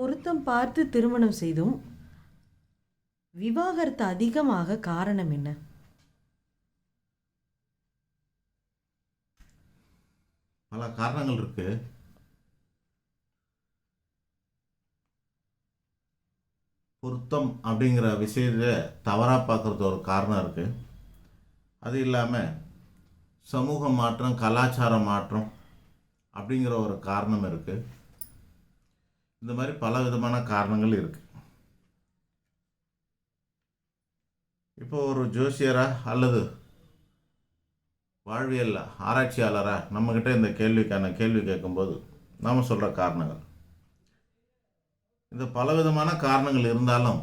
பொருத்தம் பார்த்து திருமணம் செய்தும் விவாகரத்து அதிகமாக காரணம் என்ன? பல காரணங்கள் இருக்கு. பொருத்தம் அப்படிங்கிற விஷயத்தை தவறாக பார்க்குறது ஒரு காரணம் இருக்குது அது இல்லாமல் சமூக மாற்றம் கலாச்சார மாற்றம் அப்படிங்கிற ஒரு காரணம் இருக்குது இந்த மாதிரி பல விதமான காரணங்கள் இருக்கு. இப்போ ஒரு ஜோசியரா அல்லது வாழ்வியல் ஆராய்ச்சியாளரா நம்மக்கிட்ட இந்த கேள்விக்கான கேள்வி கேட்கும்போது நாம் சொல்கிற காரணங்கள். இந்த பலவிதமான காரணங்கள் இருந்தாலும்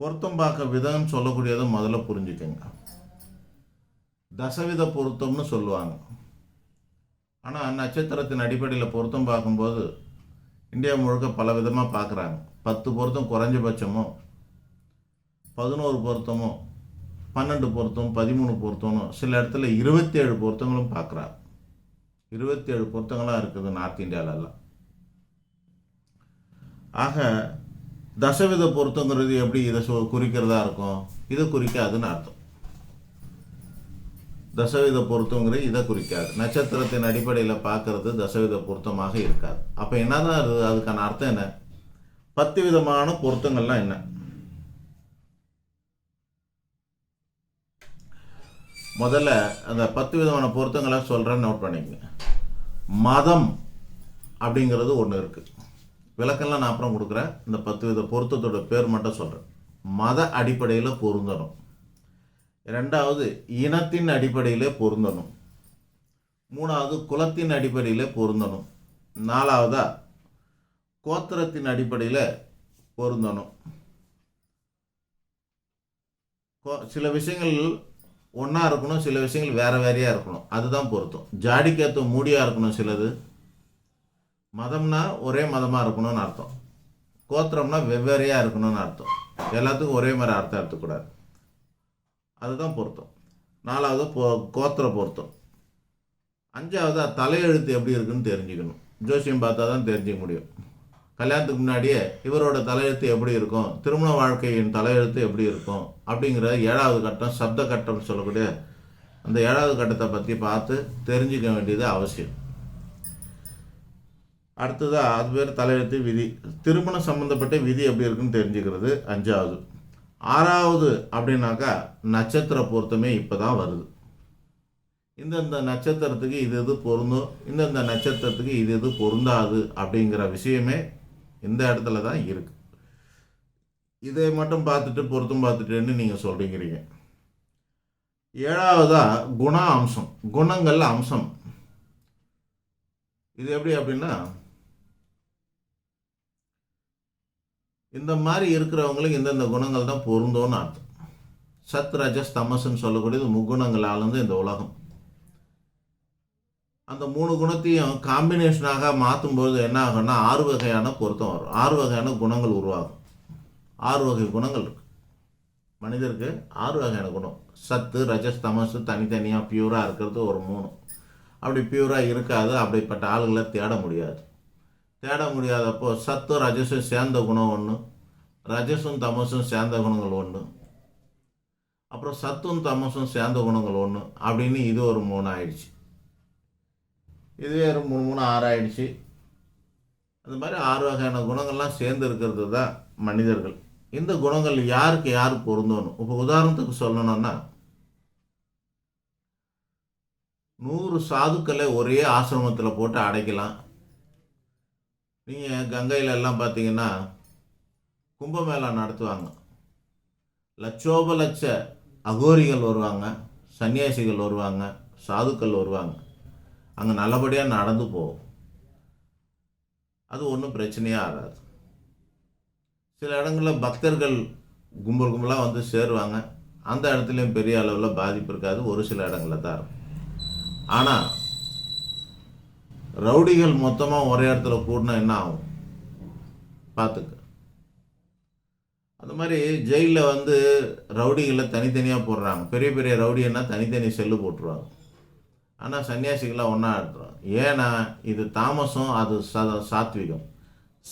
பொருத்தம் பார்க்க விதம் சொல்லக்கூடியதை முதல்ல புரிஞ்சுக்கங்க. தசவித பொருத்தம்னு சொல்லுவாங்க. ஆனால் நட்சத்திரத்தின் அடிப்படையில் பொருத்தம் பார்க்கும்போது இந்தியா முழுக்க பல விதமாக பார்க்குறாங்க. பத்து பொருத்தம் குறைஞ்சபட்சமோ பதினோரு பொருத்தமோ பன்னெண்டு பொருத்தம் பதிமூணு பொருத்தமும் சில இடத்துல இருபத்தேழு பொருத்தங்களும் பார்க்குறாங்க. இருபத்தேழு பொருத்தங்களாக இருக்குது நார்த் இந்தியாவிலலாம் ஆக தசவித பொருத்தங்கிறது எப்படி இதை குறிக்கிறதா இருக்கும்? இதை குறிக்காதுன்னு அர்த்தம். தசவித பொருத்தங்கிறது இதை குறிக்காது. நட்சத்திரத்தின் அடிப்படையில் பார்க்கறது தசவித பொருத்தமாக இருக்காது. அப்போ என்னதான் அது அதுக்கான அர்த்தம் என்ன? பத்து விதமான பொருத்தங்கள்லாம் என்ன? முதல்ல அந்த பத்து விதமான பொருத்தங்களை சொல்கிறேன் நோட் பண்ணிக்கங்க. மதம் அப்படிங்கிறது ஒன்று இருக்குது விளக்கம்லாம் நான் அப்புறம் கொடுக்குறேன். இந்த பத்து வித பொருத்தத்தோட பேர் மட்டும் சொல்கிறேன் மத அடிப்படையில் பொருந்தணும். ரெண்டாவது இனத்தின் அடிப்படையில் பொருந்தணும். மூணாவது குலத்தின் அடிப்படையில் பொருந்தணும். நாலாவதா கோத்திரத்தின் அடிப்படையில் பொருந்தணும். கோ- சில விஷயங்கள் ஒன்றா இருக்கணும் சில விஷயங்கள் வேற வேறையாக இருக்கணும். அதுதான் பொருத்தம். ஜாடிக்கேற்ற மூடியாக இருக்கணும் சிலது. மதம்னா ஒரே மதமாக இருக்கணும்னு அர்த்தம். கோத்திரம்னா வெவ்வேறையாக இருக்கணும்னு அர்த்தம். எல்லாத்துக்கும் ஒரே மாதிரி அர்த்தம் எடுத்துக்கூடாது. அதுதான் பொருத்தம். நாலாவது போ கோத்திர பொருத்தம். அஞ்சாவது தலையெழுத்து எப்படி இருக்குன்னு தெரிஞ்சுக்கணும். ஜோசியம் பார்த்தா தான் தெரிஞ்சுக்க முடியும். கல்யாணத்துக்கு முன்னாடியே இவரோட தலையெழுத்து எப்படி இருக்கும்? திருமண வாழ்க்கையின் தலையெழுத்து எப்படி இருக்கும்? அப்படிங்கிற ஏழாவது கட்டம் சப்த கட்டம் சொல்லக்கூடிய அந்த ஏழாவது கட்டத்தை பற்றி பார்த்து தெரிஞ்சுக்க வேண்டியது அவசியம். அடுத்ததாக அது பேர் தலையெழுத்து விதி. திருமணம் சம்மந்தப்பட்ட விதி எப்படி இருக்குன்னு தெரிஞ்சுக்கிறது அஞ்சாவது. ஆறாவது அப்படின்னாக்கா நட்சத்திர பொருத்தமே இப்போ தான் வருது. இந்தந்த நட்சத்திரத்துக்கு இது இது பொருந்தும் இந்தந்த நட்சத்திரத்துக்கு இது இது பொருந்தாது அப்படிங்கிற விஷயமே இந்த இடத்துல தான் இருக்குது இதை மட்டும் பார்த்துட்டு பொருத்தம் பார்த்துட்டுன்னு நீங்கள் சொல்கிறீங்க ஏழாவதாக குண அம்சம் குணங்கள் அம்சம். இது எப்படி அப்படின்னா இந்த மாதிரி இருக்கிறவங்களுக்கு இந்தந்த குணங்கள் தான் பொருந்தோன்னு அர்த்தம். சத் ரஜஸ் தமசுன்னு சொல்லக்கூடியது முக்குணங்களால் இருந்து இந்த உலகம். அந்த மூணு குணத்தையும் காம்பினேஷனாக மாற்றும்போது என்ன ஆகும்னா ஆறு வகையான பொருத்தம் வரும். ஆறு வகையான குணங்கள் உருவாகும். ஆறு வகை குணங்கள் இருக்கு. மனிதருக்கு ஆறு வகையான குணம். சத்து ரஜஸ் தமசு தனித்தனியாக பியூராக இருக்கிறது ஒரு மூணு. அப்படி பியூராக இருக்காது அப்படிப்பட்ட ஆளுகளை தேட முடியாது. தேட முடியாதப்போ சத்து ரஜசும் சேர்ந்த குணம் ஒன்று ரஜசும் தமசும் சேர்ந்த குணங்கள் ஒன்று அப்புறம் சத்தும் தமசும் சேர்ந்த குணங்கள் ஒன்று அப்படின்னு இது ஒரு மூணு ஆயிடுச்சு. இதுவே ஒரு மூணு மூணு ஆறு ஆயிடுச்சு. அந்த மாதிரி ஆறு வகையான குணங்கள்லாம் சேர்ந்து இருக்கிறது தான் மனிதர்கள். இந்த குணங்கள் யாருக்கு யார் பொருந்தணும்? இப்போ உதாரணத்துக்கு சொல்லணும்னா நூறு சாதுக்களை ஒரே ஆசிரமத்தில் போட்டு அடைக்கலாம். நீங்கள் கங்கையில் எல்லாம் பார்த்தீங்கன்னா கும்பமேளா நடத்துவாங்க. லட்சோப லட்ச அகோரிகள் வருவாங்க சன்னியாசிகள் வருவாங்க சாதுக்கள் வருவாங்க. அங்கே நல்லபடியாக நடந்து போகும். அது ஒன்றும் பிரச்சனையே ஆகாது. சில இடங்களில் பக்தர்கள் கும்பல் கும்பலாக வந்து சேருவாங்க. அந்த இடத்துலையும் பெரிய அளவில் பாதிப்பு இருக்காது. ஒரு சில இடங்களில் தான் இருக்கும். ஆனால் ரவுடிகள் மொத்தமாக ஒரே இடத்துல கூடினா என்ன ஆகும்? பார்த்துக்க அந்த மாதிரி ஜெயிலில் வந்து ரவுடிகளை தனித்தனியாக போடுறாங்க. பெரிய பெரிய ரவுடின்னா தனித்தனி செல்லு போட்டுருவாங்க. ஆனால் சன்னியாசிகளாக ஒன்றா எடுத்துரும் ஏன்னா இது தாமசம் அது ச சாத்விகம்.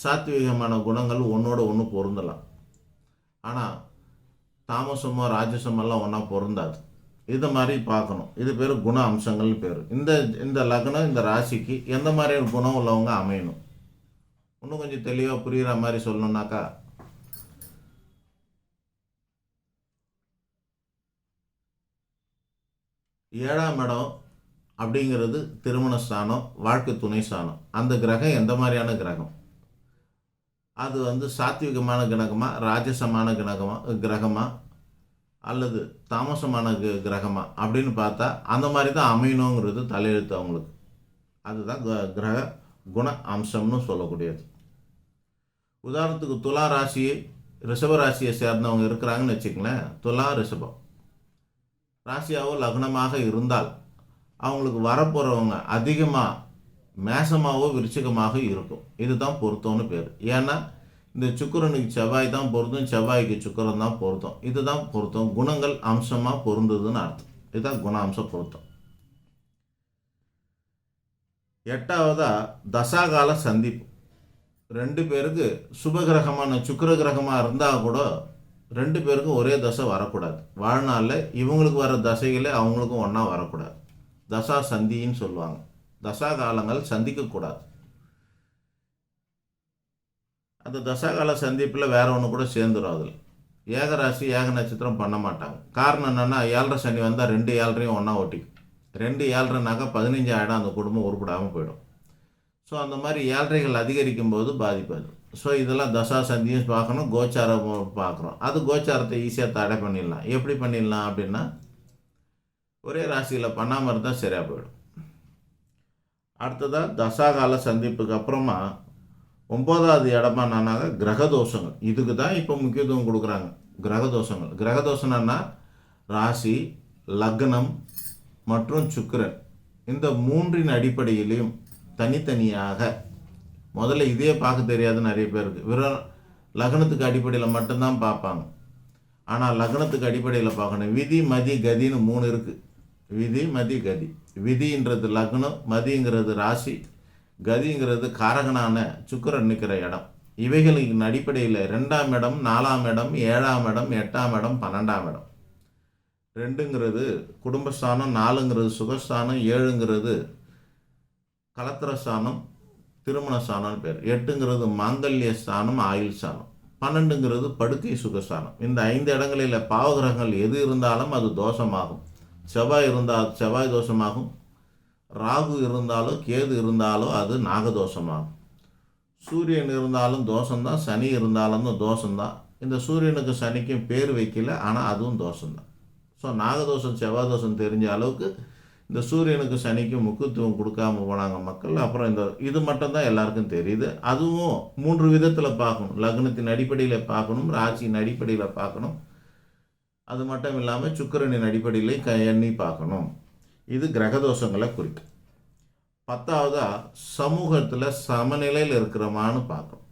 சாத்விகமான குணங்கள் ஒன்றோட ஒன்று பொருந்தலாம். ஆனால் தாமசமோ ராஜசமெல்லாம் ஒன்றா பொருந்தாது. இது மாதிரி பார்க்கணும். இது பேர் குண அம்சங்கள்னு பேர். இந்த இந்த லக்னம் இந்த ராசிக்கு எந்த மாதிரியான குணம் உள்ளவங்க அமையணும்? இன்னும் கொஞ்சம் தெளிவாக புரிகிற மாதிரி சொல்லணுன்னாக்கா ஏழாம் இடம் அப்படிங்கிறது திருமண ஸ்தானம் வாழ்க்கை துணை ஸ்தானம். அந்த கிரகம் எந்த மாதிரியான கிரகம்? அது வந்து சாத்விகமான கிரகமாக ராஜசமான கிரகமாக கிரகமா? அல்லது தாமசமான கிரகமா? அப்படின்னு பார்த்தா அந்த மாதிரி தான் அமையணுங்கிறது தலையெழுத்து அவங்களுக்கு. அதுதான் க- கிரக குண அம்சம்னு சொல்லக்கூடியது. உதாரணத்துக்கு துலா ராசி ரிஷப ராசியை சேர்ந்தவங்க இருக்கிறாங்கன்னு வச்சுக்கங்களேன் துலா ரிஷபம். ராசியாவோ லக்னமாக இருந்தால் அவங்களுக்கு வரப்போகிறவங்க அதிகமாக மேசமாகவோ விருச்சிகமாக இருக்கும். இதுதான் பொருத்தம்னு பேர். ஏன்னா இந்த சுக்கிரனுக்கு செவ்வாய் தான் பொருந்தும் செவ்வாய்க்கு சுக்கரன் தான் பொருத்தம் இதுதான் பொருத்தம். குணங்கள் அம்சமாக பொருந்ததுன்னு அர்த்தம். இதுதான் குண அம்ச பொருத்தம். எட்டாவதா தசாகால சந்திப்பு. ரெண்டு பேருக்கு சுபகிரகமான சுக்கர கிரகமாக இருந்தால் கூட ரெண்டு பேருக்கும் ஒரே தசை வரக்கூடாது. வாழ்நாளில் இவங்களுக்கு வர தசைகளே அவங்களுக்கும் ஒன்றா வரக்கூடாது. தசா சந்தின்னு சொல்லுவாங்க. தசா காலங்கள் சந்திக்கக்கூடாது. அந்த தசாகால சந்திப்பில் வேற ஒன்று கூட சேர்ந்துடும் அதில். ஏகராசி ஏக நட்சத்திரம் பண்ண மாட்டாங்க. காரணம் என்னென்னா ஏழரை சனி வந்தால் ரெண்டு ஏழரையும் ஒன்றா ஒட்டிக்கும். ரெண்டு ஏழரைனாக்கா பதினஞ்சு ஆயிடம் அந்த குடும்பம் உருப்படாமல் போயிடும். ஸோ அந்த மாதிரி ஏழரைகள் அதிகரிக்கும் போது பாதிப்பாது ஸோ இதெல்லாம் தசா சந்தியும் பார்க்கணும் கோச்சாரம் பார்க்குறோம் அது கோச்சாரத்தை ஈஸியாக தடை பண்ணிடலாம். எப்படி பண்ணிடலாம் அப்படின்னா ஒரே ராசியில் பண்ணாமல் இருந்தால் சரியாக போயிடும். அடுத்ததாக தசாகால சந்திப்புக்கு அப்புறமா ஒம்பதாவது இடமா நானாக கிரகதோஷங்கள். இதுக்கு தான் இப்போ முக்கியத்துவம் கொடுக்குறாங்க. கிரகதோஷங்கள். கிரகதோஷம்னா ராசி லக்னம் மற்றும் சுக்கிரன். இந்த மூன்றின் அடிப்படையிலையும் தனித்தனியாக முதல்ல இதே பார்க்க தெரியாது நிறைய பேருக்கு வெறும் லக்னத்துக்கு அடிப்படையில் மட்டும்தான் பார்ப்பாங்க. ஆனால் லக்னத்துக்கு அடிப்படையில் பார்க்கணும். விதி மதி கதின்னு மூணு இருக்குது விதி மதி கதி. விதின்றது லக்னம் மதிங்கிறது ராசி கதிங்கிறது காரகனான சுக்கிரன் நிற்கிற இடம். இவைகளின் அடிப்படையில் ரெண்டாம் இடம் நாலாம் இடம் ஏழாம் இடம் எட்டாம் இடம் பன்னெண்டாம் இடம். ரெண்டுங்கிறது குடும்பஸ்தானம் நாலுங்கிறது சுகஸ்தானம் ஏழுங்கிறது கலத்திரஸ்தானம் திருமண ஸ்தானம்னு பேர். எட்டுங்கிறது மாங்கல்ய ஸ்தானம் ஆயுள் ஸ்தானம் பன்னெண்டுங்கிறது படுக்கை சுகஸ்தானம். இந்த ஐந்து இடங்களில் பாவகிரகங்கள் எது இருந்தாலும் அது தோஷமாகும். செவ்வாய் இருந்தால் செவ்வாய் தோஷமாகும் ராகு இருந்தாலும் கேது இருந்தாலும் அது நாகதோஷமாகும். சூரியன் இருந்தாலும் தோஷம்தான் சனி இருந்தாலும் தோஷம்தான். இந்த சூரியனுக்கு சனிக்கும் பேர் வைக்கல ஆனால் அதுவும் தோஷம்தான். ஸோ நாகதோஷம் செவ்வாதோஷம் தெரிஞ்ச அளவுக்கு இந்த சூரியனுக்கு சனிக்கும் முக்கியத்துவம் கொடுக்காம போனாங்க மக்கள். அப்புறம் இந்த இது மட்டும்தான் எல்லாருக்கும் தெரியுது. அதுவும் மூன்று விதத்தில் பார்க்கணும். லக்னத்தின் அடிப்படையில் பார்க்கணும் ராசியின் அடிப்படையில் பார்க்கணும். அது மட்டும் இல்லாமல் சுக்கரனின் அடிப்படையிலையும் க எண்ணி பார்க்கணும். இது கிரகதோஷங்களை குறிக்கும். பத்தாவதா சமூகத்தில் சமநிலையில் இருக்கிறோமான்னு பார்க்கணும்.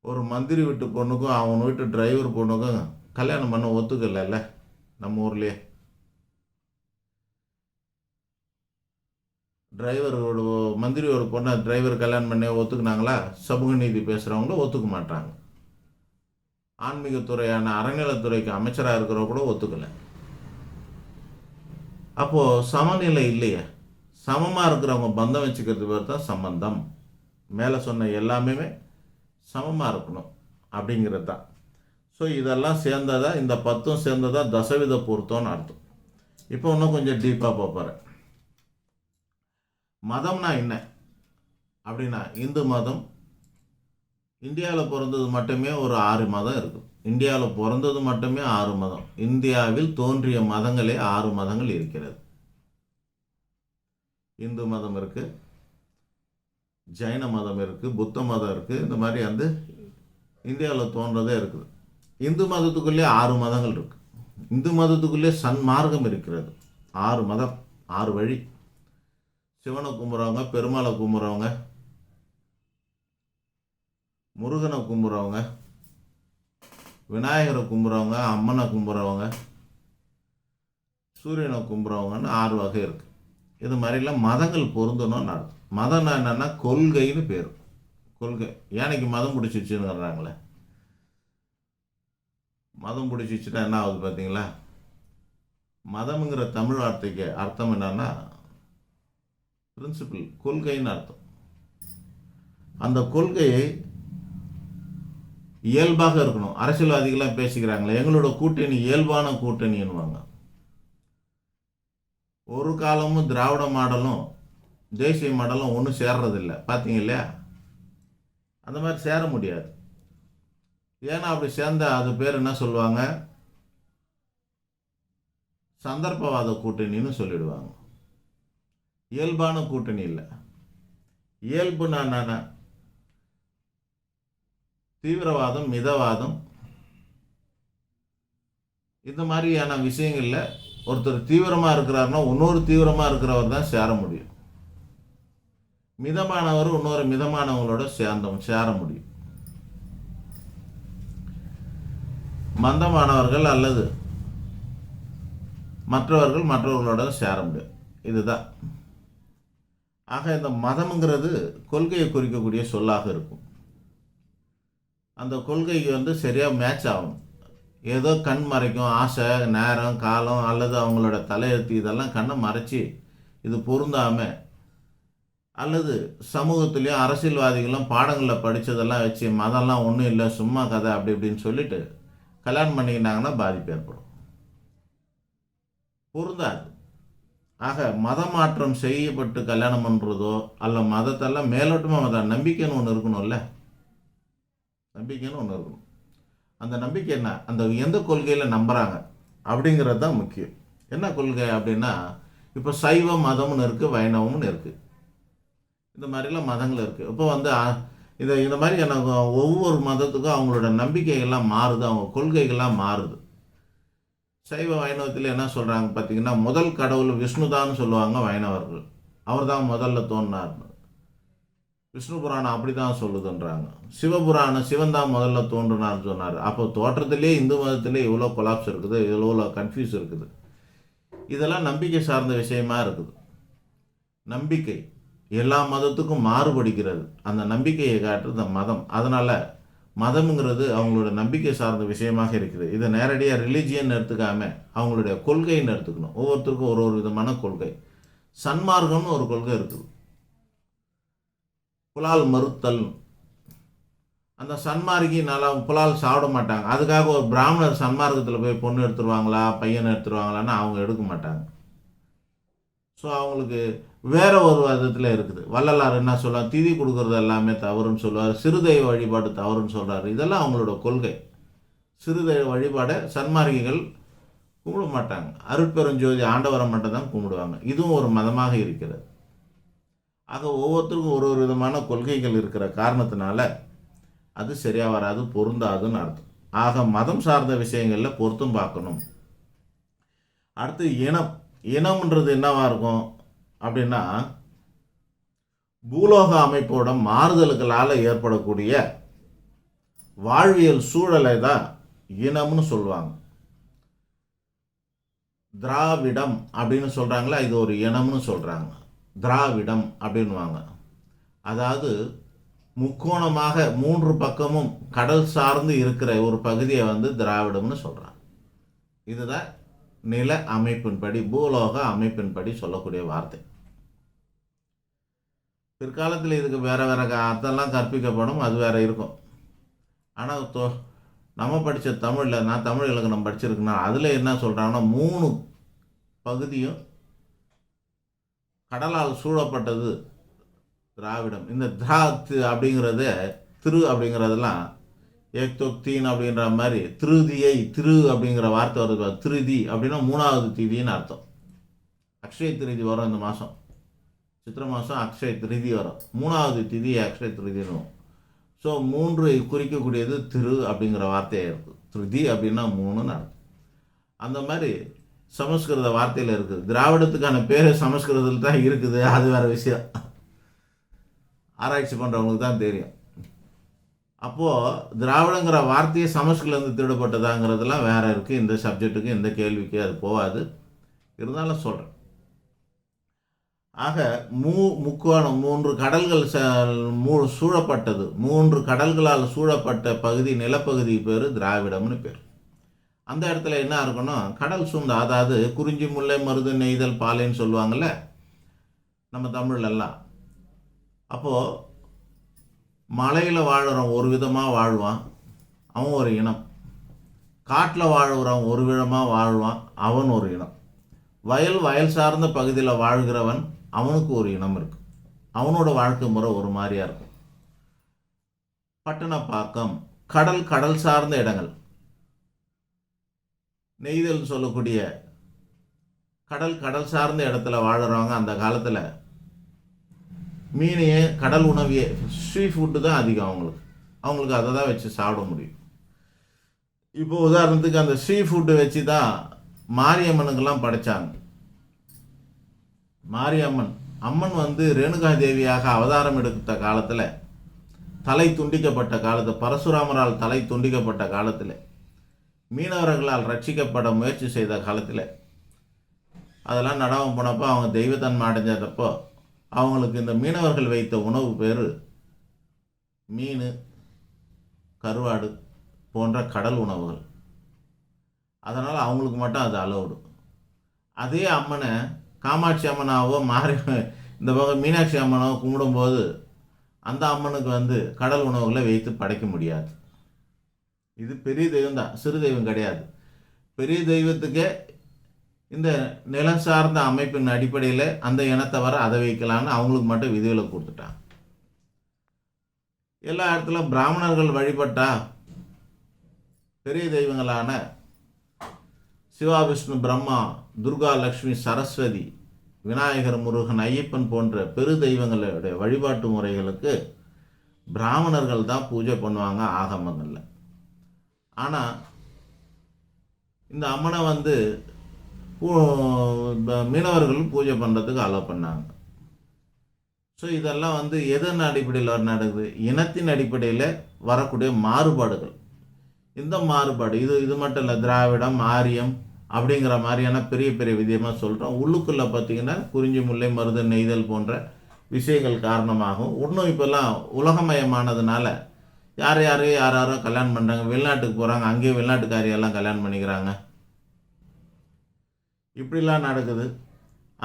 ஒரு மந்திரி வீட்டு பொண்ணுக்கும் அவன் வீட்டு டிரைவர் பொண்ணுக்கும் கல்யாணம் பண்ண ஒத்துக்கலைல்ல நம்ம ஊர்லேயே. டிரைவரோட மந்திரியோட பொண்ணை டிரைவர் கல்யாணம் பண்ணி ஒத்துக்குனாங்களா சமூக நீதி பேசுகிறவங்களும் ஒத்துக்க மாட்டாங்க. ஆன்மீகத்துறையான அறநிலைத்துறைக்கு அமைச்சராக இருக்கிறவங்க கூட ஒத்துக்கலை. அப்போது சமநிலை இல்லையே. சமமாக இருக்கிறவங்க பந்தம் வச்சுக்கிறது பேர் தான் சம்பந்தம். மேலே சொன்ன எல்லாமே சமமாக இருக்கணும் அப்படிங்கிறது தான். ஸோ இதெல்லாம் சேர்ந்ததா இந்த பத்தும் சேர்ந்ததா தசவித பொருத்தம்னு அர்த்தம். இப்போ இன்னும் கொஞ்சம் டீப்பாக பார்ப்பாரு மதம்னா என்ன? அப்படின்னா இந்து மதம் இந்தியாவில் பிறந்தது மட்டுமே ஒரு ஆறு மதம் இருக்குது இந்தியாவில் பிறந்தது மட்டுமே ஆறு மதம். இந்தியாவில் தோன்றிய மதங்களே ஆறு மதங்கள் இருக்கிறது. இந்து மதம் இருக்குது ஜைன மதம் இருக்குது புத்த மதம் இருக்குது இந்த மாதிரி வந்து இந்தியாவில் தோன்றதே இருக்குது. இந்து மதத்துக்குள்ளே ஆறு மதங்கள் இருக்குது இந்து மதத்துக்குள்ளே சன்மார்க்கம் இருக்கிறது. ஆறு மதம் ஆறு வழி. சிவனை கும்பிட்றவங்க பெருமாளை கும்பிட்றவங்க முருகனை கும்பிட்றவங்க விநாயகரை கும்பிட்றவங்க அம்மனை கும்பிட்றவங்க சூரியனை கும்பிட்றவங்கன்னு ஆறு வகை இருக்குது இது மாதிரிலாம் மதங்கள் பொருந்தணும்னு அர்த்தம். மதம்னா என்னென்னா கொள்கைன்னு பேர். கொள்கை. யானைக்கு மதம் பிடிச்சிச்சுங்கிறாங்களே மதம் பிடிச்சிச்சுன்னா என்ன ஆகுது பார்த்தீங்களா? மதம்ங்கிற தமிழ் வார்த்தைக்கு அர்த்தம் என்னன்னா பிரின்சிபிள் கொள்கைன்னு அர்த்தம். அந்த கொள்கையை இயல்பாக இருக்கணும். அரசியல்வாதிகளாம் பேசிக்கிறாங்களே எங்களோட கூட்டணி இயல்பான கூட்டணின்னுவாங்க. ஒரு காலமும் திராவிட மாடலும் தேசிய மாடலும் ஒன்றும் சேர்றதில்ல. பார்த்தீங்க இல்லையா? அந்த மாதிரி சேர முடியாது. ஏன்னா அப்படி சேர்ந்தால் அது பேர் என்ன சொல்லுவாங்க? சந்தர்ப்பவாத கூட்டணின்னு சொல்லிடுவாங்க. இயல்பான கூட்டணி இல்லை. இயல்புனா என்னன்னா தீவிரவாதம் மிதவாதம். இந்த மாதிரியான விஷயங்களில் ஒருத்தர் தீவிரமாக இருக்கிறாருன்னா இன்னொரு தீவிரமாக இருக்கிறவர் தான் சேர முடியும். மிதமானவர் இன்னொரு மிதமானவங்களோட சேர்ந்தவங்க சேர முடியும். மந்தமானவர்கள் அல்லது மற்றவர்கள் மற்றவர்களோட சேர முடியும். இதுதான். ஆக இந்த மதம்ங்கிறது கொள்கையை குறிக்கக்கூடிய சொல்லாக இருக்கும். அந்த கொள்கைக்கு வந்து சரியாக மேட்ச் ஆகும் ஏதோ கண் மறைக்கும் ஆசை நேரம் காலம் அல்லது அவங்களோட தலையெழுத்து இதெல்லாம் கண்ணை மறைச்சி இது பொருந்தாமல் அல்லது சமூகத்துலேயும் அரசியல்வாதிகளும் பாடங்களில் படித்ததெல்லாம் வச்சு மதம்லாம் ஒன்றும் இல்லை சும்மா கதை அப்படி இப்படின்னு சொல்லிட்டு கல்யாணம் பண்ணிக்கினாங்கன்னா பாதிப்பு ஏற்படும். பொருந்தாது. ஆக மத மாற்றம் செய்யப்பட்டு கல்யாணம் பண்ணுறதோ அல்ல மதத்தெல்லாம் மேலோட்டமாக மத நம்பிக்கைன்னு ஒன்று இருக்கணும்ல. நம்பிக்கைன்னு ஒன்று இருக்கணும். அந்த நம்பிக்கை என்ன? அந்த எந்த கொள்கையில் நம்புகிறாங்க அப்படிங்கிறது தான் முக்கியம். என்ன கொள்கை அப்படின்னா இப்போ சைவ மதம்னு இருக்குது வைணவம்னு இருக்குது இந்த மாதிரிலாம் மதங்கள் இருக்குது இப்போ வந்து இந்த இதை இந்த மாதிரி எனக்கு ஒவ்வொரு மதத்துக்கும் அவங்களோட நம்பிக்கைகள்லாம் மாறுது அவங்க கொள்கைகள்லாம் மாறுது. சைவ வைணவத்தில் என்ன சொல்கிறாங்க பார்த்தீங்கன்னா முதல் கடவுள் விஷ்ணுதான்னு சொல்லுவாங்க வைணவர்கள். அவர் தான் முதல்ல தோன்றினார் விஷ்ணு புராணம் அப்படி தான் சொல்லுதுன்றாங்க. சிவபுராணம் சிவன் தான் முதல்ல தோன்றினார்னு சொன்னார். அப்போ தோற்றத்திலே இந்து மதத்திலே இவ்வளோ கொலாப்ஸ் இருக்குது இவ்வளோ கன்ஃபியூஸ் இருக்குது. இதெல்லாம் நம்பிக்கை சார்ந்த விஷயமா இருக்குது. நம்பிக்கை எல்லா மதத்துக்கும் மாறுபடுகிறது. அந்த நம்பிக்கையை காட்டுறது மதம். அதனால் மதம்ங்கிறது அவங்களோட நம்பிக்கை சார்ந்த விஷயமாக இருக்குது. இதை நேரடியாக ரிலீஜியன் எடுத்துக்காம அவங்களுடைய கொள்கைன்னு எடுத்துக்கணும். ஒவ்வொருத்தருக்கும் ஒரு ஒரு விதமான கொள்கை. சன்மார்க்கம்னு ஒரு கொள்கை இருக்குது. புலால் மறுத்தல். அந்த சன்மார்க்கி நல்லா புலால் சாப்பிட மாட்டாங்க. அதுக்காக ஒரு பிராமணர் சன்மார்க்கத்தில் போய் பொண்ணு எடுத்துருவாங்களா பையனை எடுத்துருவாங்களான்னு அவங்க எடுக்க மாட்டாங்க. ஸோ அவங்களுக்கு வேற ஒரு விதத்தில் இருக்குது. வள்ளலார் என்ன சொல்லுவார் திதி கொடுக்கறது எல்லாமே தவறுன்னு சொல்லுவார். சிறுதெய்வ வழிபாடு தவறுன்னு சொல்கிறார் இதெல்லாம் அவங்களோட கொள்கை. சிறுதெய்வ வழிபாடை சன்மார்க்கிகள் கும்பிட மாட்டாங்க. அருட்பெருஞ்சோதி ஆண்டவரை மட்டும் தான் கும்பிடுவாங்க. இதுவும் ஒரு மதமாக இருக்கிறது. ஆக ஒவ்வொருத்தருக்கும் ஒரு ஒரு விதமான கொள்கைகள் இருக்கிற காரணத்தினால அது சரியாக வராது பொருந்தாதுன்னு அர்த்தம். ஆக மதம் சார்ந்த விஷயங்களில் பொருத்தும் பார்க்கணும். அடுத்து இனம். இனம்ன்றது என்னவாக இருக்கும் அப்படின்னா பூலோக அமைப்போட மாறுதல்களால் ஏற்படக்கூடிய வாழ்வியல் சூழலை தான் இனம்னு சொல்லுவாங்க. திராவிடம் அப்படின்னு சொல்கிறாங்களா இது ஒரு இனம்னு சொல்கிறாங்க திராவிடம் அப்படின்வாங்க அதாவது முக்கோணமாக மூன்று பக்கமும் கடல் சார்ந்து இருக்கிற ஒரு பகுதியை வந்து திராவிடம்னு சொல்கிறாங்க இதுதான் நில அமைப்பின்படி பூலோக அமைப்பின்படி சொல்லக்கூடிய வார்த்தை. பிற்காலத்தில் இதுக்கு வேறு வேறு அர்த்தம்லாம் கற்பிக்கப்படும் அது வேற இருக்கும். ஆனால் தோ நம்ம படித்த தமிழில் நான் தமிழ் இலக்கணம் படிச்சிருக்கேன்னா அதில் என்ன சொல்கிறாங்கன்னா மூணு பகுதியும் கடலால் சூழப்பட்டது திராவிடம். இந்த திரா அப்படிங்கிறத அப்படிங்கிறது திரு அப்படிங்கிறதெல்லாம் ஏக்தொக்தீன் அப்படின்ற மாதிரி திருதியை திரு அப்படிங்கிற வார்த்தை வருது திருதி அப்படின்னா மூணாவது திதின்னு அர்த்தம். அக்ஷய திருதி வரும் இந்த மாதம் சித்திரை மாதம் அக்ஷய திருதி வரும். மூணாவது திதி அக்ஷய திருதின்னு ஸோ மூன்று குறிக்கக்கூடியது திரு அப்படிங்கிற வார்த்தையாக இருக்குது திருதி அப்படின்னா மூணுன்னு அர்த்தம். அந்த மாதிரி சமஸ்கிருத வார்த்தையில் இருக்குது. திராவிடத்துக்கான பேர் சமஸ்கிருதத்தில் தான் இருக்குது. அது வேற விஷயம். ஆராய்ச்சி பண்ணுறவங்களுக்கு தான் தெரியும். அப்போது திராவிடங்கிற வார்த்தையை சமஸ்கிருதந்து திருடப்பட்டதாங்கிறதுலாம் வேறு இருக்குது இந்த சப்ஜெக்ட்டுக்கு இந்த கேள்விக்கு அது போகாது. இருந்தாலும் சொல்கிறேன் ஆக மூ முக்கோணம் மூன்று கடல்கள் ச மூ சூழப்பட்டது. மூன்று கடல்களால் சூழப்பட்ட பகுதி நிலப்பகுதி பேர் திராவிடம்னு பேர். அந்த இடத்துல என்ன இருக்கணும்? கடல் சூழ்ந்த அதாவது குறிஞ்சி முல்லை மருது நெய்தல் பாலைன்னு சொல்லுவாங்கள்ல நம்ம தமிழ்லெல்லாம் அப்போது மலையில் வாழ்கிறவன் ஒரு விதமாக வாழ்வான் அவன் ஒரு இனம். காட்டில் வாழ்கிறவன் ஒரு விதமாக வாழ்வான் அவன் ஒரு இனம். வயல் வயல் சார்ந்த பகுதியில் வாழ்கிறவன் அவனுக்கு ஒரு இனம் இருக்கு. அவனோட வாழ்க்கை முறை ஒரு மாதிரியாக இருக்கும். பட்டணப்பாக்கம் கடல் கடல் சார்ந்த இடங்கள். நெய்தல் சொல்லக்கூடிய கடல் கடல் சார்ந்த இடத்துல வாழ்கிறவங்க அந்த காலத்தில் மீனையே கடல் உணவையே ஸ்ரீ ஃபுட்டு தான் அதிகம் அவங்களுக்கு. அவங்களுக்கு அதை தான் வச்சு சாப்பிட முடியும். இப்போ உதாரணத்துக்கு அந்த ஸ்ரீ ஃபுட்டு வச்சு தான் மாரியம்மனுக்கெல்லாம் படைச்சாங்க. மாரியம்மன் அம்மன் வந்து ரேணுகா தேவியாக அவதாரம் எடுத்த காலத்தில் தலை துண்டிக்கப்பட்ட காலத்து பரசுராமரால் தலை துண்டிக்கப்பட்ட காலத்தில் மீனவர்களால் ரட்சிக்கப்பட முயற்சி செய்த காலத்தில் அதெல்லாம் நடவம் போனப்போ அவங்க தெய்வத்தன்மை அடைஞ்சதப்போ அவங்களுக்கு இந்த மீனவர்கள் வைத்த உணவு பேர் மீன் கருவாடு போன்ற கடல் உணவுகள். அதனால் அவங்களுக்கு மட்டும் அது அலௌடு அதே அம்மனை காமாட்சி அம்மனாவோ மாறி இந்த பக்கம் மீனாட்சி அம்மனாவோ கும்பிடும்போது அந்த அம்மனுக்கு வந்து கடல் உணவுகளை வைத்து படைக்க முடியாது. இது பெரிய தெய்வம் தான் சிறு தெய்வம் கிடையாது. பெரிய தெய்வத்துக்கே இந்த நிலம் சார்ந்த அமைப்பின் அடிப்படையில் அந்த இனத்தை வர அதை வைக்கலான்னு அவங்களுக்கு மட்டும் விதிகளை கொடுத்துட்டான் எல்லா இடத்துலையும் பிராமணர்கள் வழிபட்டா பெரிய தெய்வங்களான சிவா விஷ்ணு பிரம்மா துர்கா லக்ஷ்மி சரஸ்வதி விநாயகர் முருகன் ஐயப்பன் போன்ற பெரு தெய்வங்களுடைய வழிபாட்டு முறைகளுக்கு பிராமணர்கள் தான் பூஜை பண்ணுவாங்க ஆகமங்களில். ஆனால் இந்த அம்மனை வந்து மீனவர்கள் பூஜை பண்ணுறதுக்கு அலோ பண்ணாங்க. ஸோ இதெல்லாம் வந்து எதன் அடிப்படையில் நடக்குது? இனத்தின் அடிப்படையில் வரக்கூடிய மாறுபாடுகள். இந்த மாறுபாடு இது இது மட்டும் இல்லை திராவிடம் ஆரியம் அப்படிங்கிற மாதிரியான பெரிய பெரிய விதமாக சொல்கிறோம் உள்ளுக்குள்ளே பார்த்திங்கன்னா குறிஞ்சி முல்லை மருது நெய்தல் போன்ற விஷயங்கள் காரணமாகும். இன்னும் இப்போல்லாம் உலகமயமானதுனால யார் யார் யார் யாரோ கல்யாணம் பண்ணுறாங்க வெளிநாட்டுக்கு போகிறாங்க அங்கேயும் வெளிநாட்டுக்காரியெல்லாம் கல்யாணம் பண்ணிக்கிறாங்க. இப்படிலாம் நடக்குது.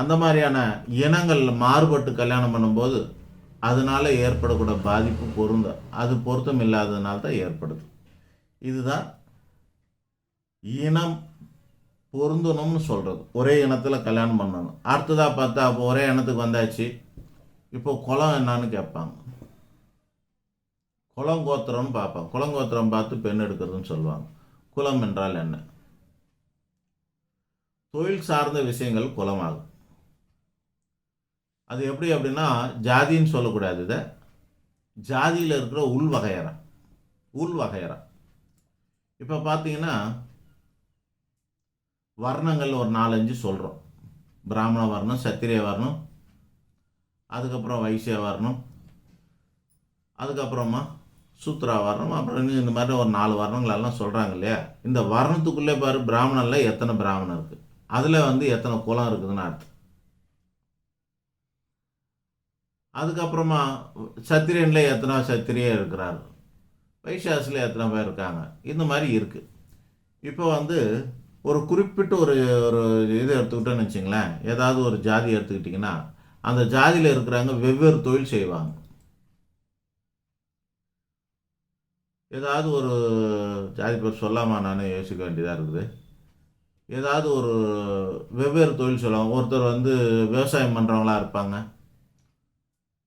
அந்த மாதிரியான இனங்கள் மாறுபட்டு கல்யாணம் பண்ணும்போது அதனால ஏற்படக்கூடிய பாதிப்பு பொருந்த அது பொருத்தம் இல்லாததுனால தான் ஏற்படுது. இதுதான் இனம் பொருந்தணும்னு சொல்கிறது ஒரே இனத்தில் கல்யாணம் பண்ணணும். அடுத்ததாக பார்த்தா அப்போ ஒரே இனத்துக்கு வந்தாச்சு. இப்போ குலம் என்னான்னு கேட்பாங்க. குலம் பார்ப்போம். குலங்கோத்திரம் கோத்திரம் பார்த்து பெண் எடுக்கிறதுன்னு சொல்லுவாங்க. குலம் என்றால் என்ன? தொழில் சார்ந்த விஷயங்கள் குலமாகும். அது எப்படி அப்படின்னா ஜாதின்னு சொல்லக்கூடாது இதை. ஜாதியில் இருக்கிற உள் வகையறை. உள் வகையறை. இப்போ பார்த்தீங்கன்னா வர்ணங்கள் ஒரு நாலஞ்சு சொல்கிறோம் பிராமண வர்ணம் சத்திரிய வர்ணம் அதுக்கப்புறம் வைசிய வர்ணம் அதுக்கப்புறமா சூத்ரா வர்ணம். அப்புறம் இந்த மாதிரி ஒரு நாலு வர்ணங்கள் எல்லாம் சொல்கிறாங்க இல்லையா? இந்த வர்ணத்துக்குள்ளே பாரு பிராமணனில் எத்தனை பிராமணம் இருக்குது அதில் வந்து எத்தனை குலம் இருக்குதுன்னு அர்த்தம். அதுக்கப்புறமா சத்திரியனில் எத்தனை சத்திரியே இருக்கிறார் வைசாஸில் எத்தனை பேர் இருக்காங்க? இந்த மாதிரி இருக்குது இப்போ வந்து ஒரு குறிப்பிட்ட ஒரு ஒரு இது எடுத்துக்கிட்டோன்னு வச்சுங்களேன். ஏதாவது ஒரு ஜாதி எடுத்துக்கிட்டிங்கன்னா அந்த ஜாதியில் இருக்கிறாங்க வெவ்வேறு தொழில் செய்வாங்க. ஏதாவது ஒரு ஜாதி பேர் சொல்லாமா நான் யோசிக்க வேண்டியதாக இருக்குது. ஏதாவது ஒரு வெவ்வேறு தொழில் சொல்லுவாங்க. ஒருத்தர் வந்து விவசாயம் பண்ணுறவங்களா இருப்பாங்க.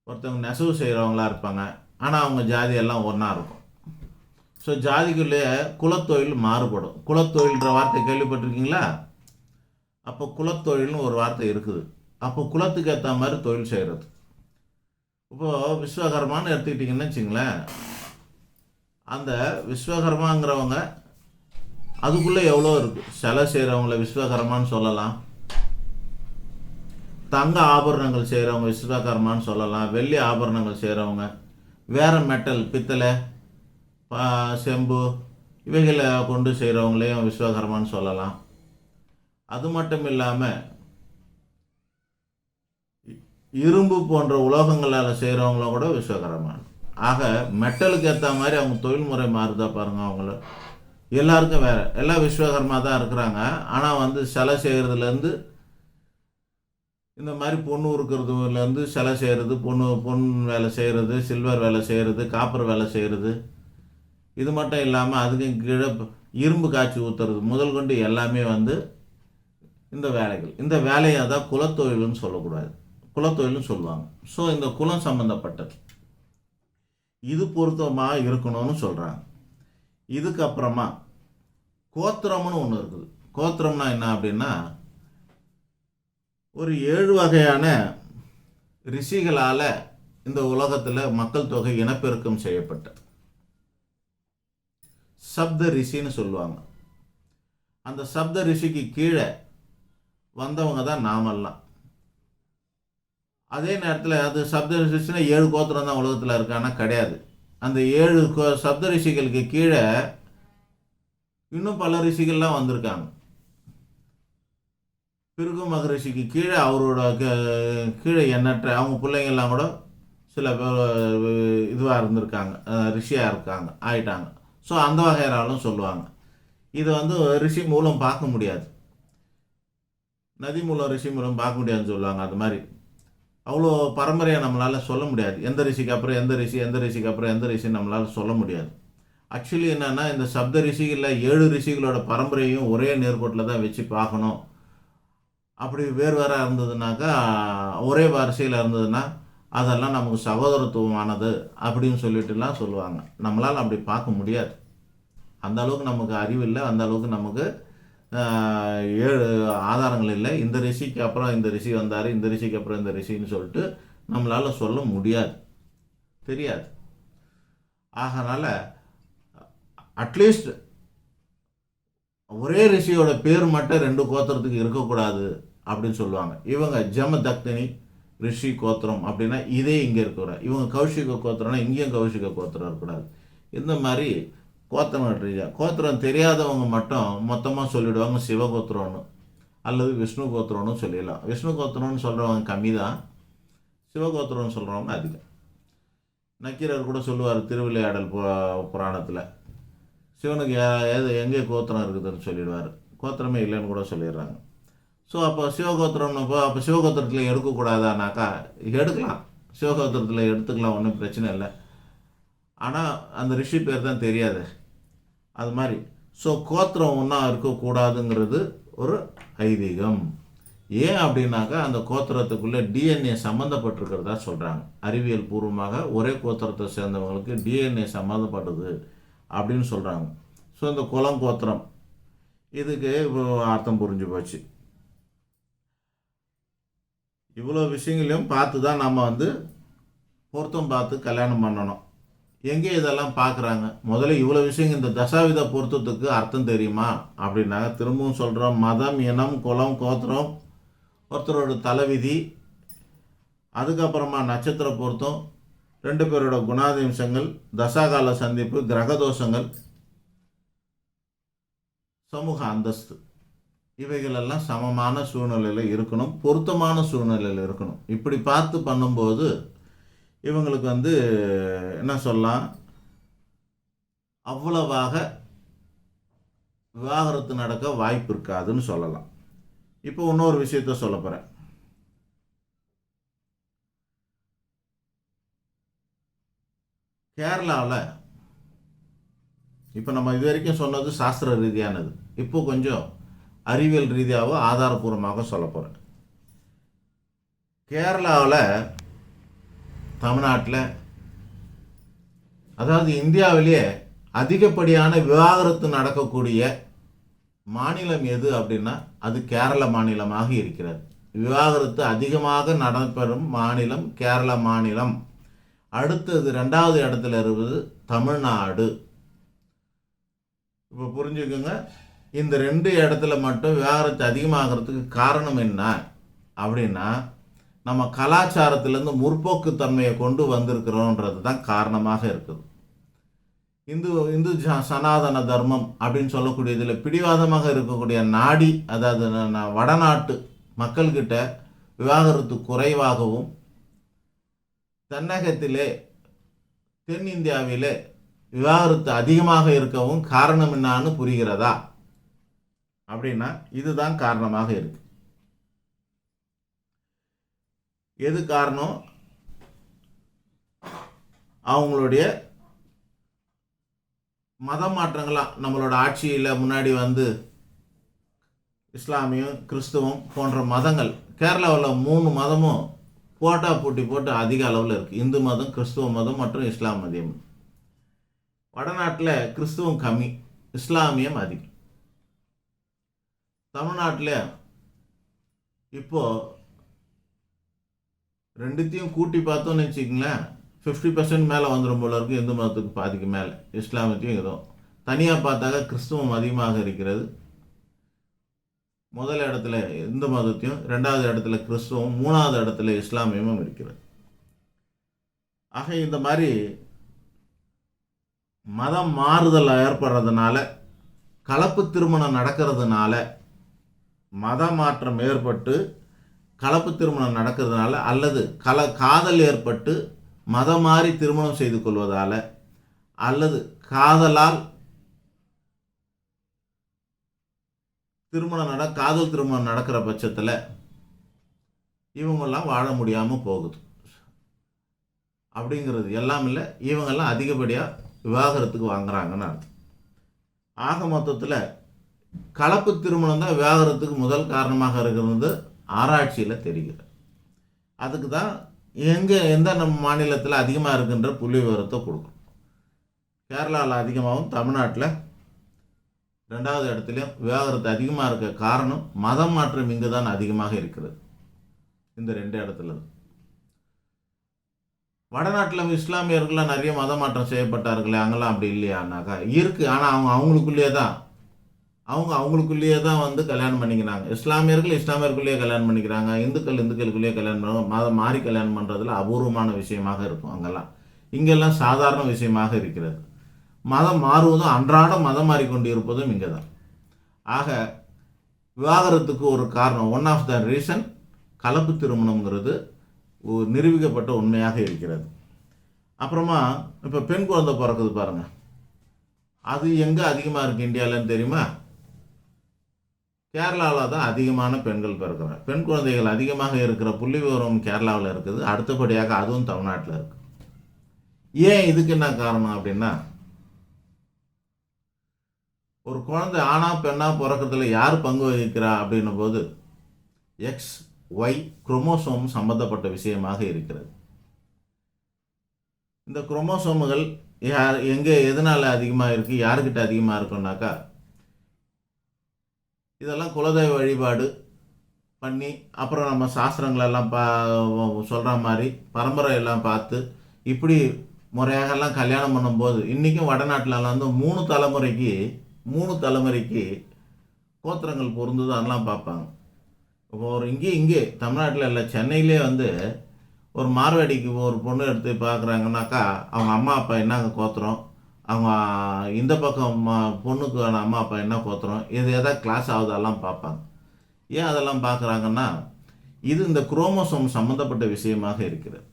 ஒருத்தவங்க நெசவு செய்கிறவங்களா இருப்பாங்க. ஆனால் அவங்க ஜாதி எல்லாம் ஒன்றா இருக்கும். ஸோ ஜாதிக்குள்ளேயே குலத்தொழில் மாறுபடும். குலத்தொழில்ன்ற வார்த்தை கேள்விப்பட்டிருக்கீங்களா? அப்போ குலத்தொழில்னு ஒரு வார்த்தை இருக்குது. அப்போ குலத்துக்கு ஏற்ற மாதிரி தொழில் செய்கிறது இப்போது விஸ்வகரமானு எடுத்துக்கிட்டிங்கன்னு வச்சுங்களேன். அந்த விஸ்வகர்மாங்கிறவங்க அதுக்குள்ளே எவ்வளோ இருக்குது சிலை செய்கிறவங்கள விஸ்வகர்மான்னு சொல்லலாம். தங்க ஆபரணங்கள் செய்கிறவங்க விஸ்வகர்மான்னு சொல்லலாம். வெள்ளி ஆபரணங்கள் செய்கிறவங்க வேறு மெட்டல் பித்தளை செம்பு இவைகளை கொண்டு செய்கிறவங்களையும் விஸ்வகர்மான்னு சொல்லலாம். அது மட்டும் இல்லாமல் இரும்பு போன்ற உலோகங்களால் செய்கிறவங்கள கூட விஸ்வகரமான ஆக மெட்டலுக்கு ஏற்ற மாதிரி அவங்க தொழில்முறை மாறுதா பாருங்கள் அவங்கள. எல்லாருக்கும் வேற. எல்லாம் விஸ்வகர்மா தான் இருக்கிறாங்க. ஆனால் வந்து சிலை செய்கிறதுலேருந்து இந்த மாதிரி பொண்ணு உருக்கிறதுலேருந்து சிலை செய்கிறது பொண்ணு பொன் வேலை செய்கிறது சில்வர் வேலை செய்கிறது காப்பர் வேலை செய்கிறது இது மட்டும் இல்லாமல் அதுக்கு கீழே இரும்பு காய்ச்சி ஊற்றுறது முதல் கொண்டு எல்லாமே வந்து இந்த வேலைகள். இந்த வேலையை தான் குலத்தொழில்னு சொல்லக்கூடாது. குலத்தொழில்னு சொல்லுவாங்க. ஸோ இந்த குலம் சம்மந்தப்பட்டது இது பொருத்தமாக இருக்கணும்னு சொல்கிறாங்க இதுக்கப்புறமா கோத்திரம்னு ஒன்று இருக்குது. கோத்திரம்னா என்ன அப்படின்னா ஒரு ஏழு வகையான ரிஷிகளால் இந்த உலகத்தில் மக்கள் தொகை இனப்பெருக்கம் செய்யப்பட்ட. சப்த ரிஷின்னு சொல்லுவாங்க. அந்த சப்த ரிஷிக்கு கீழே வந்தவங்க தான் நாமெல்லாம். அதே நேரத்தில் அது சப்த ரிஷினா ஏழு கோத்திரம் தான் உலகத்தில் இருக்கானா கிடையாது. அந்த ஏழு கோ சப்த ரிஷிகளுக்கு கீழே இன்னும் பல ரிஷிகள்லாம் வந்திருக்காங்க. பிருகு மகரிஷிக்கு கீழே அவரோட க- கீழே எண்ணற்ற அவங்க பிள்ளைங்கள்லாம் கூட சில இதுவாக இருந்திருக்காங்க ரிஷியாக இருக்காங்க ஆயிட்டாங்க. ஸோ அந்த வகையாலும் சொல்லுவாங்க. இதை வந்து ரிஷி மூலம் பார்க்க முடியாது. நதி மூலம் ரிஷி மூலம் பார்க்க முடியாதுன்னு சொல்லுவாங்க அது மாதிரி. அவ்வளோ பரம்பரையை நம்மளால் சொல்ல முடியாது. எந்த ரிஷிக்கு அப்புறம் எந்த ரிஷி எந்த ரிஷிக்கு அப்புறம் எந்த ரிஷி நம்மளால் சொல்ல முடியாது. ஆக்சுவலி என்னென்னா இந்த சப்த ரிஷிகளில் ஏழு ரிஷிகளோட பரம்பரையும் ஒரே நேர்கோட்டில் தான் வச்சு பார்க்கணும். அப்படி வேறு வேறு இருந்ததுனாக்கா ஒரே வரிசையில் இருந்ததுன்னா அதெல்லாம் நமக்கு சகோதரத்துவமானது அப்படின்னு சொல்லிட்டுலாம் சொல்லுவாங்க. நம்மளால் அப்படி பார்க்க முடியாது. அந்த அளவுக்கு நமக்கு அறிவு இல்லை. அந்த அளவுக்கு நமக்கு ஏழு ஆதாரங்கள் இல்லை. இந்த ரிஷிக்கு அப்புறம் இந்த ரிஷி வந்தார் இந்த ரிஷிக்கு அப்புறம் இந்த ரிஷின்னு சொல்லிட்டு நம்மளால் சொல்ல முடியாது. தெரியாது. ஆகனால அட்லீஸ்ட் ஒரே ரிஷியோட பேர் மட்டும் ரெண்டு கோத்திரத்துக்கு இருக்கக்கூடாது அப்படின்னு சொல்லுவாங்க. இவங்க ஜம தக்தினி ரிஷி கோத்திரம் அப்படின்னா இதே இங்கே இருக்கிற இவங்க கௌஷிக கோத்திரம்னா இங்கேயும் கௌஷிக கோத்திரம் இருக்கக்கூடாது. இந்த மாதிரி கோத்திரம் கோத்திரம் தெரியாதவங்க மட்டும் மொத்தமாக சொல்லிவிடுவாங்க சிவகோத்திரம்னு அல்லது விஷ்ணு கோத்திரம்னு சொல்லிடலாம். விஷ்ணு கோத்திரம்னு சொல்கிறவங்க கம்மி தான் சிவகோத்திரம்னு சொல்கிறவங்க அதிகம். நக்கீரர் கூட சொல்லுவார் திருவிளையாடல் பு- புராணத்தில். சிவனுக்கு எது எங்கே கோத்திரம் இருக்குதுன்னு சொல்லிடுவார். கோத்திரமே இல்லைன்னு கூட சொல்லிடுறாங்க. ஸோ அப்போ சிவகோத்திரம்னு இப்போ அப்போ சிவகோத்திரத்தில் எடுக்கக்கூடாதானாக்கா எடுக்கலாம். சிவகோத்திரத்தில் எடுத்துக்கலாம் ஒன்றும் பிரச்சனை இல்லை. ஆனால் அந்த ரிஷி பேர் தான் தெரியாது. அது மாதிரி ஸோ கோத்திரம் ஒன்றா இருக்கக்கூடாதுங்கிறது ஒரு ஐதீகம். ஏன் அப்படின்னாக்கா அந்த கோத்திரத்துக்குள்ளே டிஎன்ஏ சம்மந்தப்பட்டிருக்கிறதா சொல்கிறாங்க அறிவியல் பூர்வமாக ஒரே கோத்திரத்தை சேர்ந்தவங்களுக்கு டிஎன்ஏ சம்மந்தப்பட்டது அப்படின்னு சொல்கிறாங்க ஸோ இந்த குளம் கோத்திரம் இதுக்கு இப்போ அர்த்தம் புரிஞ்சு போச்சு. இவ்வளோ விஷயங்களையும் பார்த்து தான் நம்ம வந்து பொருத்தம் பார்த்து கல்யாணம் பண்ணணும். எங்கே இதெல்லாம் பார்க்குறாங்க முதல்ல இவ்வளோ விஷயங்கள் இந்த தசாவித பொருத்தத்துக்கு அர்த்தம் தெரியுமா? அப்படின்னாங்க. திரும்பவும் சொல்கிறோம் மதம் இனம் குலம் கோத்திரம் ஒருத்தரோட தலைவிதி அதுக்கப்புறமா நட்சத்திர பொருத்தம் ரெண்டு பேரோட குணாதிம்சங்கள் தசாகால சந்திப்பு கிரக தோஷங்கள் சமூக அந்தஸ்து. இவைகளெல்லாம் சமமான சூழ்நிலையில் இருக்கணும் பொருத்தமான சூழ்நிலையில் இருக்கணும். இப்படி பார்த்து பண்ணும்போது இவங்களுக்கு வந்து என்ன சொல்லலாம்? அவ்வளவாக விவாகரத்து நடக்க வாய்ப்பு இருக்காதுன்னு சொல்லலாம். இப்போ இன்னொரு விஷயத்த சொல்ல போகிறேன் கேரளாவில் இப்போ நம்ம இது வரைக்கும் சொன்னது சாஸ்திர ரீதியானது. இப்போ கொஞ்சம் அறிவியல் ரீதியாகவும் ஆதாரபூர்வமாக சொல்ல போகிறேன் கேரளாவில் தமிழ்நாட்டில் அதாவது இந்தியாவிலேயே அதிகப்படியான விவாகரத்து நடக்கக்கூடிய மாநிலம் எது அப்படின்னா அது கேரள மாநிலமாக இருக்கிறது. விவாகரத்து அதிகமாக நடைபெறும் மாநிலம் கேரள மாநிலம். அடுத்தது ரெண்டாவது இடத்துல இருப்பது தமிழ்நாடு. இப்போ புரிஞ்சுக்கோங்க இந்த ரெண்டு இடத்துல மட்டும் விவாகரத்து அதிகமாகிறதுக்கு காரணம் என்ன அப்படின்னா நம்ம கலாச்சாரத்திலேருந்து முற்போக்குத்தன்மையை கொண்டு வந்திருக்கிறோன்றது தான் காரணமாக இருக்குது. இந்து இந்து சனாதன தர்மம் அப்படின்னு சொல்லக்கூடியதில் பிடிவாதமாக இருக்கக்கூடிய நாடி அதாவது வடநாட்டு மக்கள்கிட்ட விவாகரத்து குறைவாகவும் தென்னகத்திலே தென்னிந்தியாவிலே விவாகரத்து அதிகமாக இருக்கவும் காரணம் என்னான்னு புரிகிறதா? அப்படின்னா இதுதான் காரணமாக இருக்கு. எது காரணம்? அவங்களுடைய மத மாற்றங்களாக நம்மளோட ஆட்சியில் முன்னாடி வந்து இஸ்லாமியம் கிறிஸ்துவம் போன்ற மதங்கள் கேரளாவில் மூணு மதமும் போட்டா போட்டி போட்டு அதிக அளவில் இருக்குது இந்து மதம் கிறிஸ்துவ மதம் மற்றும் இஸ்லாம் மதம். வடநாட்டில் கிறிஸ்துவம் கம்மி இஸ்லாமியம் அதிகம். தமிழ்நாட்டில் இப்போது ரெண்டுத்தையும் கூட்டி பார்த்தோம்னு வச்சுக்கங்களேன் ஃபிஃப்டி பர்சன்ட் மேலே வந்துடும் போல இருக்கும் இந்து மதத்துக்கு பாதிக்கு மேலே? இஸ்லாமத்தையும் இதுவும் தனியாக பார்த்தாக்கா கிறிஸ்துவம் அதிகமாக இருக்கிறது. முதல் இடத்துல இந்து மதத்தையும் ரெண்டாவது இடத்துல கிறிஸ்துவம் மூணாவது இடத்துல இஸ்லாமியமும் இருக்கிறது. ஆக இந்த மாதிரி மதம் மாறுதல் ஏற்படுறதுனால கலப்பு திருமணம் நடக்கிறதுனால மத மாற்றம் ஏற்பட்டு கலப்பு திருமணம் நடக்கிறதுனால அல்லது கல காதல் ஏற்பட்டு மதம் மாறி திருமணம் செய்து கொள்வதால் அல்லது காதலால் திருமணம் நட காதல் திருமணம் நடக்கிற பட்சத்தில் இவங்கெல்லாம் வாழ முடியாமல் போகுது. அப்படிங்கிறது எல்லாம் இல்லை. இவங்கெல்லாம் அதிகப்படியாக விவாகரத்துக்கு வாங்குறாங்கன்னு அர்த்தம். ஆக மொத்தத்தில் கலப்பு திருமணம் தான் விவாகரத்துக்கு முதல் காரணமாக இருக்கிறது. ஆராய்ச்சியில் தெரிகிறது. அதுக்கு தான் எங்கே எந்த நம்ம மாநிலத்தில் அதிகமாக இருக்குன்ற புள்ளி விவரத்தை கொடுக்கும் கேரளாவில் அதிகமாகவும் தமிழ்நாட்டில் ரெண்டாவது இடத்துலையும் விவாகரத்து அதிகமாக இருக்க காரணம் மதம் மாற்றம் இங்கு தான் அதிகமாக இருக்கிறது. இந்த ரெண்டு இடத்துல. வடநாட்டில் இஸ்லாமியர்கள்லாம் நிறைய மதம் மாற்றம் செய்யப்பட்டார்களே அங்கெல்லாம் அப்படி இல்லையானாக்கா இருக்குது ஆனால் அவங்க அவங்களுக்குள்ளேயே தான் அவங்க அவங்களுக்குள்ளேயே தான் வந்து கல்யாணம் பண்ணிக்கிறாங்க. இஸ்லாமியர்கள் இஸ்லாமியருக்குள்ளேயே கல்யாணம் பண்ணிக்கிறாங்க. இந்துக்கள் இந்துக்களுக்குள்ளேயே கல்யாணம் பண்ணுறாங்க மதம் மாறி கல்யாணம் பண்ணுறதுல அபூர்வமான விஷயமாக இருக்கும் அங்கெல்லாம். இங்கெல்லாம் சாதாரண விஷயமாக இருக்கிறது. மதம் மாறுவதும் அன்றாடம் மதம் மாறிக்கொண்டு இருப்பதும் இங்கே தான் ஆக விவாகரத்துக்கு ஒரு காரணம் ஒன் ஆஃப் த ரீசன் கலப்பு திருமணம்ங்கிறது நிரூபிக்கப்பட்ட உண்மையாக இருக்கிறது. அப்புறமா இப்போ பெண் குழந்தை பிறக்குது பாருங்கள் அது எங்கே அதிகமாக இருக்குது இந்தியாவிலன்னு தெரியுமா? கேரளாவில் தான் அதிகமான பெண்கள் பிறக்கிறாங்க பெண் குழந்தைகள் அதிகமாக இருக்கிற புள்ளி விவரம் கேரளாவில் இருக்குது. அடுத்தபடியாக அதுவும் தமிழ்நாட்டில் இருக்கு. ஏன் இதுக்கு என்ன காரணம் அப்படின்னா ஒரு குழந்தை ஆணா பெண்ணா பிறக்கிறதுல யார் பங்கு வகிக்கிறா அப்படின்னும் போது எக்ஸ் ஒய் குரோமோசோம் சம்பந்தப்பட்ட விஷயமாக இருக்கிறது. இந்த குரோமோசோமுகள் யார் எங்கே எதனால் அதிகமாக இருக்குது யாருக்கிட்ட அதிகமாக இருக்குன்னாக்கா இதெல்லாம் குலதெய்வ வழிபாடு பண்ணி அப்புறம் நம்ம சாஸ்திரங்களெல்லாம் பா சொல்கிற மாதிரி பரம்பரை எல்லாம் பார்த்து இப்படி முறையாகலாம் கல்யாணம் பண்ணும்போது இன்றைக்கும் வடநாட்டிலலாம் வந்து மூணு தலைமுறைக்கு மூணு தலைமுறைக்கு கோத்திரங்கள் பொருந்தது அதெல்லாம் பார்ப்பாங்க. இப்போ ஒரு இங்கே இங்கே தமிழ்நாட்டில் இல்லை சென்னையிலே வந்து ஒரு மார்வாடிக்கு ஒரு பொண்ணு எடுத்து பார்க்குறாங்கனாக்கா அவங்க அம்மா அப்பா என்னங்க கோத்திரம்? அவங்க இந்த பக்கம் பொண்ணுக்கு பொண்ணுக்கான அம்மா அப்பா என்ன கோத்திரம் இது எதாவது கிளாஸ் ஆகுதெல்லாம் பார்ப்பாங்க. ஏன் அதெல்லாம் பார்க்குறாங்கன்னா இது இந்த குரோமோசோம் சம்மந்தப்பட்ட விஷயமாக இருக்கிறது.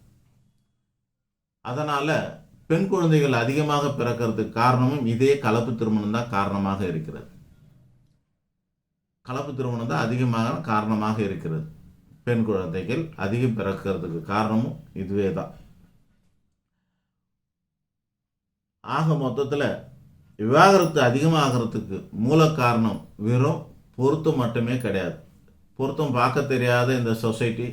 அதனால் பெண் குழந்தைகள் அதிகமாக பிறக்கிறதுக்கு காரணமும் இதே கலப்பு திருமணம் தான் காரணமாக இருக்கிறது. கலப்பு திருமணம் தான் அதிகமாக காரணமாக இருக்கிறது. பெண் குழந்தைகள் அதிகம் பிறக்கிறதுக்கு காரணமும் இதுவே தான். ஆக மொத்தத்தில் விவாகரத்து அதிகமாகிறதுக்கு மூல காரணம் வெறும் பொருத்தம் மட்டுமே கிடையாது. பொருத்தம் பார்க்க தெரியாத இந்த சொசைட்டி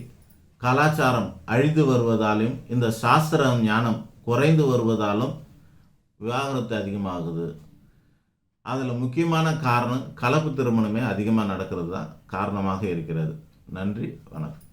கலாச்சாரம் அழிந்து வருவதாலும் இந்த சாஸ்திர ஞானம் குறைந்து வருவதாலும் விவாகரத்து அதிகமாகுது. அதில் முக்கியமான காரணம் கலப்பு திருமணமே அதிகமாக நடக்கிறது தான் காரணமாக இருக்கிறது. நன்றி வணக்கம்.